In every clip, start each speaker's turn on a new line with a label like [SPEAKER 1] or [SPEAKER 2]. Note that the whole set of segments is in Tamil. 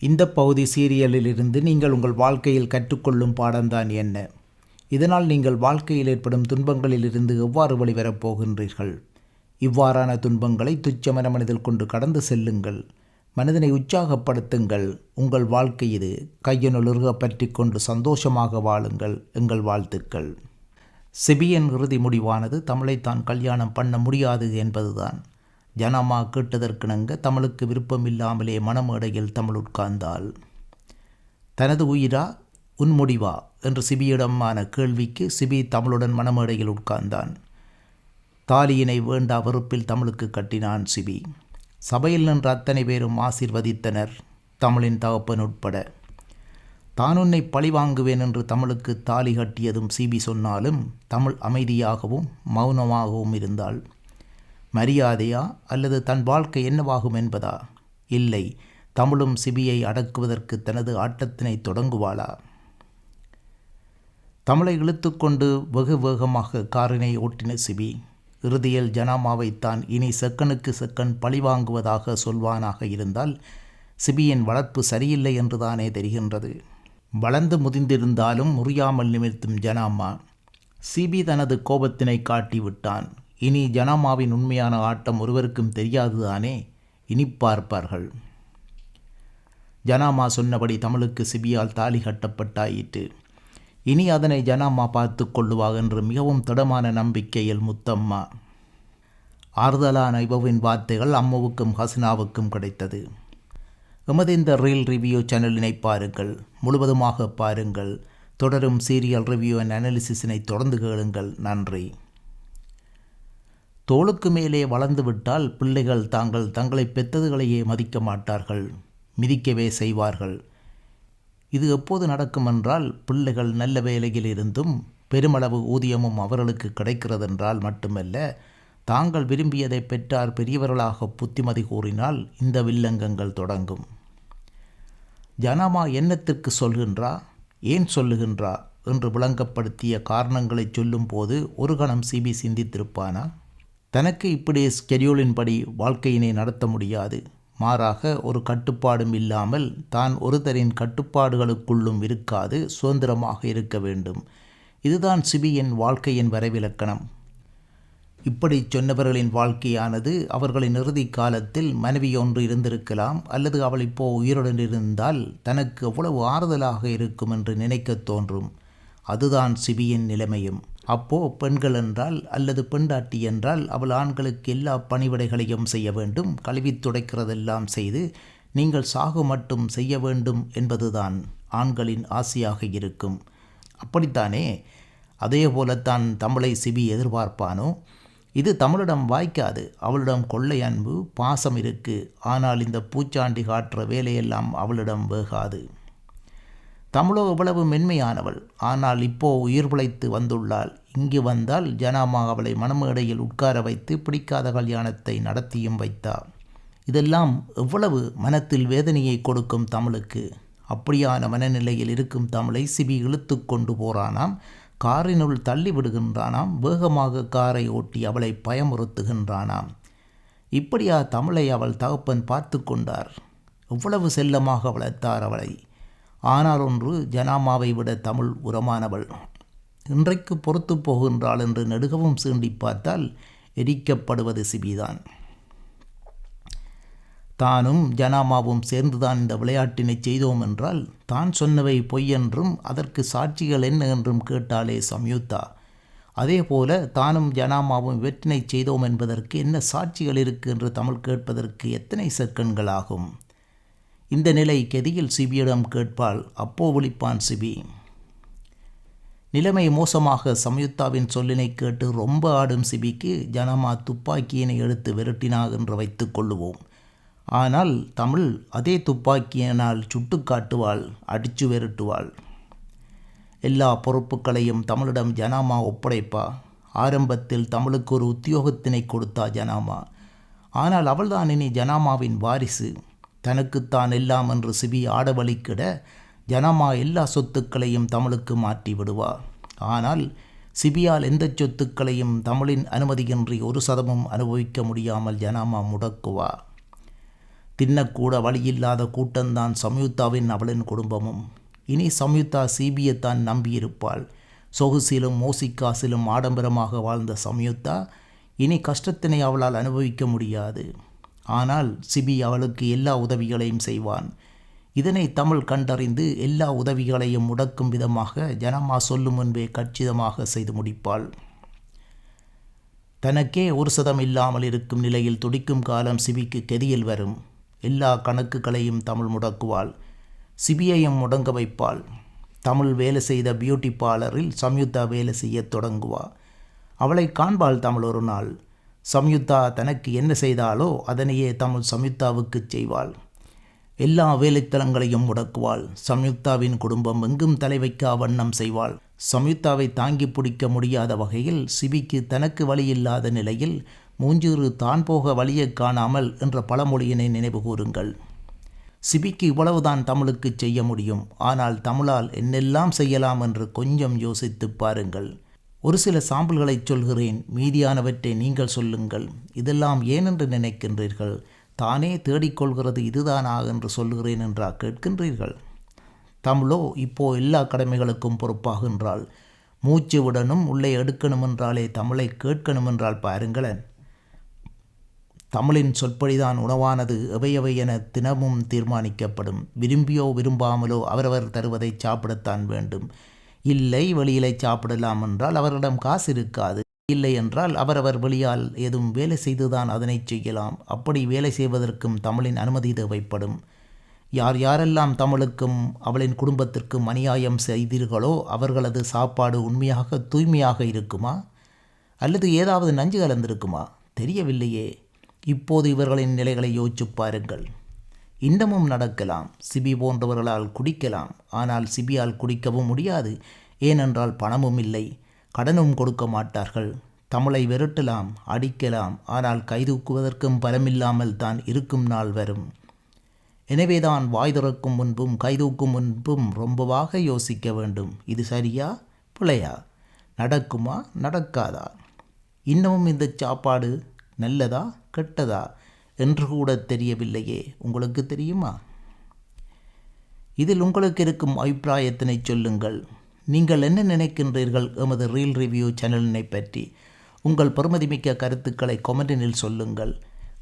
[SPEAKER 1] இந்த பகுதி சீரியலிலிருந்து நீங்கள் உங்கள் வாழ்க்கையில் கற்றுக்கொள்ளும் பாடம்தான் என்ன? இதனால் நீங்கள் வாழ்க்கையில் ஏற்படும் துன்பங்களிலிருந்து எவ்வாறு வெளிவரப் போகின்றீர்கள்? இவ்வாறான துன்பங்களை துச்சமன மனதில் கொண்டு கடந்து செல்லுங்கள். மனதினை உற்சாகப்படுத்துங்கள். உங்கள் வாழ்க்கை இது கையனுலுருக பற்றி கொண்டு சந்தோஷமாக வாழுங்கள் எங்கள் வாழ்த்துக்கள். செபியன் இறுதி முடிவானது. தமிழை தான் கல்யாணம் பண்ண முடியாது என்பதுதான். ஜனமா கேட்டதற்கிணங்க தமிழுக்கு விருப்பமில்லாமலே மனமேடையில் தமிழ் உட்கார்ந்தாள். தனது உயிரா? உன் முடிவா? என்று சிபியிடமான கேள்விக்கு சிபி தமிழுடன் மனமேடையில் உட்கார்ந்தான். தாலியினை வேண்டா வெறுப்பில் தமிழுக்கு கட்டினான் சிபி. சபையில் நின்ற அத்தனை பேரும் ஆசீர்வதித்தனர் தமிழின் தகப்பன் உட்பட. தான் உன்னை பழிவாங்குவேன் என்று தமிழுக்கு தாலி கட்டியதும் சிபி சொன்னாலும் தமிழ் அமைதியாகவும் மௌனமாகவும் இருந்தாள். மரியாதையா அல்லது தன் வாழ்க்கை என்னவாகும் என்பதா? இல்லை. தமிழும் சிபியை அடக்குவதற்கு தனது ஆட்டத்தினை தொடங்குவாளா? தமிழை இழுத்துக்கொண்டு வெகு வேகமாக காரினை ஓட்டின சிபி இறுதியில் ஜனாமாவைத்தான் இனி செக்கனுக்கு செக்கன் பழிவாங்குவதாக சொல்வானாக இருந்தால் சிபியின் வளர்ப்பு சரியில்லை என்றுதானே தெரிகின்றது. வளர்ந்து முதிந்திருந்தாலும் முறியாமல் நிமிர்த்தும் ஜனாமா சிபி தனது கோபத்தினை காட்டிவிட்டான். இனி ஜனாமாவின் உண்மையான ஆட்டம் ஒருவருக்கும் தெரியாதுதானே? இனி பார்ப்பார்கள். ஜனாமா சொன்னபடி தமிழுக்கு சிபியால் தாலி கட்டப்பட்டாயிற்று. இனி அதனை ஜனாமா பார்த்து கொள்ளுவார் என்று மிகவும் திடமான நம்பிக்கையில் முத்தம்மா. ஆறுதலான இவவின் வார்த்தைகள் அம்மாவுக்கும் ஹசினாவுக்கும் கிடைத்தது. எமது இந்த ரீல் ரிவ்யூ சேனலினை பாருங்கள். முழுவதுமாக பாருங்கள். தொடரும் சீரியல் ரிவ்யூ அண்ட் அனாலிசிஸினை தொடர்ந்து கேளுங்கள். நன்றி. தோளுக்கு மேலே வளர்ந்துவிட்டால் பிள்ளைகள் தாங்கள் தங்களை பெற்றதுகளையே மதிக்க மாட்டார்கள் மிதிக்கவே செய்வார்கள். இது எப்போது நடக்கும் என்றால் பிள்ளைகள் நல்ல வேலையில் இருந்தும் பெருமளவு ஊதியமும் அவர்களுக்கு கிடைக்கிறதென்றால் மட்டுமல்ல தாங்கள் விரும்பியதை பெற்றார் பெரியவர்களாக புத்திமதி கூறினால் இந்த வில்லங்கங்கள் தொடங்கும். ஜனமா என்னத்திற்கு சொல்கின்றா? ஏன் சொல்லுகின்றா? என்று விளங்கப்படுத்திய காரணங்களை சொல்லும்போது ஒரு கணம் சிபி சிந்தித்திருப்பானா? தனக்கு இப்படி ஸ்கெடியூலின் படி வாழ்க்கையினை நடத்த முடியாது. மாறாக ஒரு கட்டுப்பாடும் இல்லாமல் தான் ஒருத்தரின் கட்டுப்பாடுகளுக்குள்ளும் இருக்காது சுதந்திரமாக இருக்க வேண்டும். இதுதான் சிபியின் வாழ்க்கையின் வரைவிலக்கணம். இப்படி சொன்னவர்களின் வாழ்க்கையானது அவர்களின் இறுதி காலத்தில் மனைவி ஒன்று இருந்திருக்கலாம் அல்லது அவள் இப்போ உயிருடன் இருந்தால் தனக்கு எவ்வளவு ஆறுதலாக இருக்கும் என்று நினைக்கத் தோன்றும். அதுதான் சிபியின் நிலைமையும். அப்போ பெண்கள் என்றால் அல்லது பெண்டாட்டி என்றால் அவள் ஆண்களுக்கு எல்லா பணிவிடைகளையும் செய்ய வேண்டும் கழுவி துடைக்கிறதெல்லாம் செய்து நீங்கள் சாகு மட்டும் செய்ய வேண்டும் என்பதுதான் ஆண்களின் ஆசையாக இருக்கும். அப்படித்தானே? அதே போலத்தான் தமிழை சிபி எதிர்பார்ப்பானோ? இது தமிழிடம் வாய்க்காது. அவளிடம் கொள்ளை அன்பு பாசம் இருக்கு. ஆனால் இந்த பூச்சாண்டி காட்டுற வேலையெல்லாம் அவளிடம் வேகாது. தமிழோ எவ்வளவு மென்மையானவள். ஆனால் இப்போ உயிர் பிழைத்து வந்துள்ளாள். இங்கு வந்தால் ஜனாமா அவளை மணமேடையில் உட்கார வைத்து பிடிக்காத கல்யாணத்தை நடத்தியும் வைத்தாள் இதெல்லாம் எவ்வளவு மனத்தில் வேதனையை கொடுக்கும் தமிழுக்கு. அப்படியான மனநிலையில் இருக்கும் தமிழை சிபி இழுத்து கொண்டு போறானாம். காரினுள் தள்ளி விடுகின்றானாம். வேகமாக காரை ஓட்டி அவளை பயமுறுத்துகின்றானாம். இப்படியா தமிழை அவள் தகப்பன் பார்த்து கொண்டார். எவ்வளவு செல்லமாக வளர்த்தார் அவளை. ஆனால் ஒன்று ஜனாமாவை விட தமிழ் உரமானவள். இன்றைக்கு பொறுத்து போகின்றாள் என்று நெடுகவும் சீண்டி பார்த்தால் எரிக்கப்படுவது சிபிதான். தானும் ஜனாமாவும் சேர்ந்துதான் இந்த விளையாட்டினை செய்தோம் என்றால் தான் சொன்னவை பொய்யென்றும் அதற்கு சாட்சிகள் என்ன என்றும் கேட்டாலே சம்யுக்தா. அதே போல தானும் ஜனாமாவும் இவற்றினை செய்தோம் என்பதற்கு என்ன சாட்சிகள் இருக்கு என்று தமிழ் கேட்பதற்கு எத்தனை செக்கண்கள் ஆகும் இந்த நிலை கெதியில் சிபியிடம் கேட்பாள் அப்போ விழிப்பான் சிபி. நிலைமை மோசமாக சம்யுக்தாவின் சொல்லினை கேட்டு ரொம்ப ஆடும் சிபிக்கு ஜனமா துப்பாக்கியினை எடுத்து விரட்டினா என்று வைத்து கொள்ளுவோம். ஆனால் தமிழ் அதே துப்பாக்கியினால் சுட்டு காட்டுவாள் அடிச்சு விரட்டுவாள். எல்லா பொறுப்புகளையும் தமிழிடம் ஜனாமா ஒப்படைப்பா. ஆரம்பத்தில் தமிழுக்கு ஒரு உத்தியோகத்தினை கொடுத்தா ஜனாமா. ஆனால் அவள்தான் இனி ஜனாமாவின் வாரிசு. தனக்குத்தான் எல்லாம் என்று சிபி ஆடவழிக்கிட ஜனமா எல்லா சொத்துக்களையும் தமிழுக்கு மாற்றி விடுவா. ஆனால் சிபியால் எந்த சொத்துக்களையும் தமிழின் அனுமதியின்றி ஒரு சதமும் அனுபவிக்க முடியாமல் ஜனாமா முடக்குவா. தின்னக்கூட வழியில்லாத கூட்டம்தான் சம்யுக்தாவின் அவளின் குடும்பமும். இனி சம்யுக்தா சிபியைத்தான் நம்பியிருப்பாள். சொகுசிலும் மோசிக்காசிலும் ஆடம்பரமாக வாழ்ந்த சம்யுக்தா இனி கஷ்டத்தினை அவளால் அனுபவிக்க முடியாது. ஆனால் சிபி அவளுக்கு எல்லா உதவிகளையும் செய்வான். இதனை தமிழ் கண்டறிந்து எல்லா உதவிகளையும் முடக்கும் விதமாக ஜனமா சொல்லும் முன்பே கச்சிதமாக செய்து முடிப்பாள். தனக்கே ஒரு சதம் இல்லாமல் இருக்கும் நிலையில் துடிக்கும் காலம் சிபிக்கு கெதியில் வரும். எல்லா கணக்குகளையும் தமிழ் முடக்குவாள். சிபியையும் முடங்க வைப்பாள். தமிழ் வேலை செய்த பியூட்டி பார்லரில் சம்யுக்தா வேலை செய்யத் தொடங்குவா. அவளை காண்பாள் தமிழ் ஒரு நாள். சம்யுக்தா தனக்கு என்ன செய்தாலோ அதனையே தமிழ் சம்யுக்தாவுக்குச் செய்வாள். எல்லா வேலைத்தலங்களையும் முடக்குவாள். சம்யுக்தாவின் குடும்பம் எங்கும் தலை வைக்க வண்ணம் செய்வாள். சம்யுக்தாவை தாங்கி பிடிக்க முடியாத வகையில் சிபிக்கு தனக்கு வழியில்லாத நிலையில் மூஞ்சூறு தான் போக வழியைக் காணாமல் என்ற பழமொழியினை நினைவு கூறுங்கள். சிபிக்கு இவ்வளவுதான் தமிழுக்கு செய்ய முடியும். ஆனால் தமிழால் என்னெல்லாம் செய்யலாம் என்று கொஞ்சம் யோசித்து பாருங்கள். ஒரு சில சாம்பிள்களை சொல்கிறேன் மீதியானவற்றை நீங்கள் சொல்லுங்கள். இதெல்லாம் ஏனென்று நினைக்கின்றீர்கள்? தானே தேடிக்கொள்கிறது இதுதானா என்று சொல்லுகிறேன் என்றா கேட்கின்றீர்கள்? தமிழோ இப்போ எல்லா கடமைகளுக்கும் பொறுப்பாகின்றாள். மூச்சு விடணும் உள்ளே எடுக்கணும் என்றாலே தமிழை கேட்கணும் என்றால் பாருங்களேன். தமிழின் சொற்படிதான் உணவானது எவையவை என தினமும் தீர்மானிக்கப்படும். விரும்பியோ விரும்பாமலோ அவரவர் தருவதை சாப்பிடத்தான் வேண்டும். இல்லை வெளியிலே சாப்பிடலாம் என்றால் அவரிடம் காசு இருக்காது. இல்லை என்றால் அவரவர் வெளியால் ஏதும் வேலை செய்துதான் அதனை செய்யலாம். அப்படி வேலை செய்வதற்கும் தமிழின் அனுமதி தேவைப்படும். யார் யாரெல்லாம் தமிழுக்கும் அவளின் குடும்பத்திற்கும் அநியாயம் செய்தீர்களோ அவர்களது சாப்பாடு உண்மையாக தூய்மையாக இருக்குமா? அல்லது ஏதாவது நஞ்சு கலந்திருக்குமா? தெரியவில்லையே. இப்போது இவர்களின் நிலைகளை யோசிச்சு பாருங்கள். இன்னமும் நடக்கலாம். சிபி போன்றவர்களால் குடிக்கலாம். ஆனால் சிபியால் குடிக்கவும் முடியாது. ஏனென்றால் பணமும் இல்லை. கடனும் கொடுக்க மாட்டார்கள். தமிழை விரட்டலாம் அடிக்கலாம். ஆனால் கைதூக்குவதற்கும் பலமில்லாமல் தான் இருக்கும் நாள் வரும். எனவேதான் வாய் திறக்கும் முன்பும் கைதூக்கும் முன்பும் ரொம்பவாக யோசிக்க வேண்டும். இது சரியா பிழையா? நடக்குமா நடக்காதா? இன்னமும் இந்த சாப்பாடு நல்லதா கெட்டதா? என்று கூட தெரியவில்லையே. உங்களுக்கு தெரியுமா? இதில் உங்களுக்கு இருக்கும் அபிப்பிராயத்தினை சொல்லுங்கள். நீங்கள் என்ன நினைக்கின்றீர்கள்? எமது ரீல் ரிவ்யூ சேனலினை பற்றி. உங்கள் பெருமதிமிக்க கருத்துக்களை கொமெண்டினில் சொல்லுங்கள்.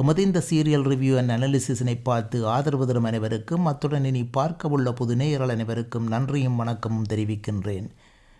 [SPEAKER 1] எமது இந்த சீரியல் ரிவ்யூ அண்ட் அனாலிசிஸினை பார்த்து ஆதரவு தரும் அனைவருக்கும் அத்துடன் இனி பார்க்க உள்ள புது நேயர்கள் அனைவருக்கும் நன்றியும் வணக்கமும் தெரிவிக்கின்றேன்.